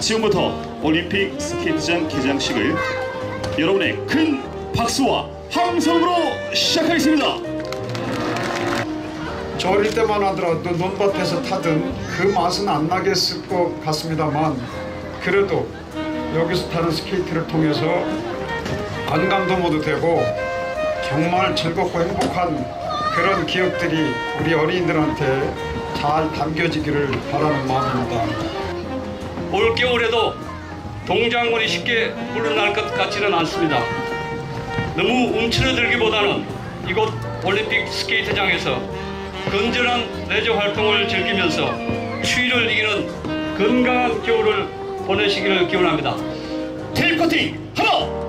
지금부터 올림픽 스케이트장 개장식을 여러분의 큰 박수와 함성으로 시작하겠습니다. 저 어릴 때만 하더라도 논밭에서 타던 그 맛은 안 나겠을 것 같습니다만 그래도 여기서 타는 스케이트를 통해서 안감도 모두 되고 정말 즐겁고 행복한 그런 기억들이 우리 어린이들한테 잘 담겨지기를 바라는 마음입니다. 올겨울에도 동작물이 쉽게 물러날 것 같지는 않습니다. 너무 움츠러들기보다는 이곳 올림픽 스케이트장에서 건전한 레저 활동을 즐기면서 추위를 이기는 건강한 겨울을 보내시기를 기원합니다. 테이프 커팅 하나.